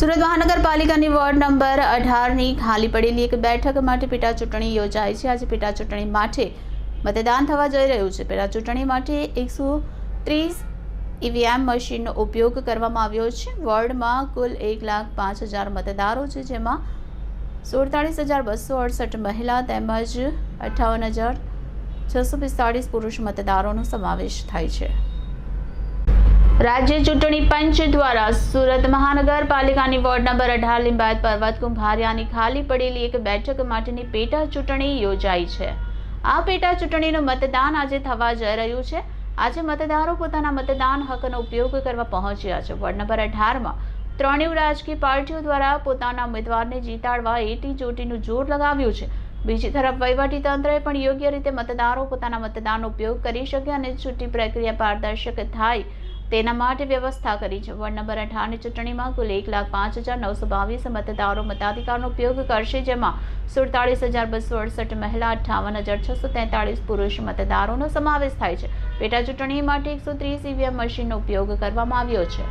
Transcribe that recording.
સુરત મહાનગરપાલિકાની ward number અઢારની ખાલી પડેલી એક બેઠક માટે પેટા યોજાઈ છે. આજે પેટા ચૂંટણી માટે મતદાન થવા જઈ રહ્યું છે. પેટા ચૂંટણી માટે એકસો ત્રીસ ઈવીએમ મશીનનો ઉપયોગ કરવામાં આવ્યો છે. વોર્ડમાં કુલ એક લાખ પાંચ હજાર મતદારો છે, જેમાં સુડતાળીસ હજાર બસો અડસઠ મહિલા તેમજ અઠ્ઠાવન હજાર છસો પિસ્તાળીસ પુરુષ મતદારોનો સમાવેશ થાય છે. રાજ્ય ચૂંટણી પંચ દ્વારા સુરત મહાનગરપાલિકાની વોર્ડ નંબર અઢાર લિંબાયત પર્વત કુંભારિયાની ખાલી પડેલી એક બેઠક માટેની પેટા ચૂંટણી યોજાઈ છે. આ પેટા ચૂંટણીનું મતદાન આજે થવા જઈ રહ્યું છે. આજે મતદારો પોતાના મતદાન હકનો ઉપયોગ કરવા પહોંચ્યા છે. વોર્ડ નંબર અઢારમાં ત્રણેય રાજકીય પાર્ટીઓ દ્વારા પોતાના ઉમેદવારને જીતાડવા એટી ચોટીનું જોર લગાવ્યું છે. બીજી તરફ તંત્રએ પણ યોગ્ય રીતે મતદારો પોતાના મતદાનનો ઉપયોગ કરી શકે અને ચૂંટણી પ્રક્રિયા પારદર્શક થાય તેના માટે વ્યવસ્થા કરી છે. વોર્ડ નંબર અઢારની ચૂંટણીમાં કુલ એક લાખ પાંચ હજાર નવસો બાવીસ મતદારો મતાધિકારનો ઉપયોગ કરશે, જેમાં સુડતાળીસ હજાર બસો અડસઠ મહિલા, અઠ્ઠાવન હજાર છસો તેતાળીસ પુરુષ મતદારોનો સમાવેશ થાય છે. પેટા ચૂંટણી માટે એકસો ત્રીસ ઈવીએમ મશીનનો ઉપયોગ કરવામાં આવ્યો છે.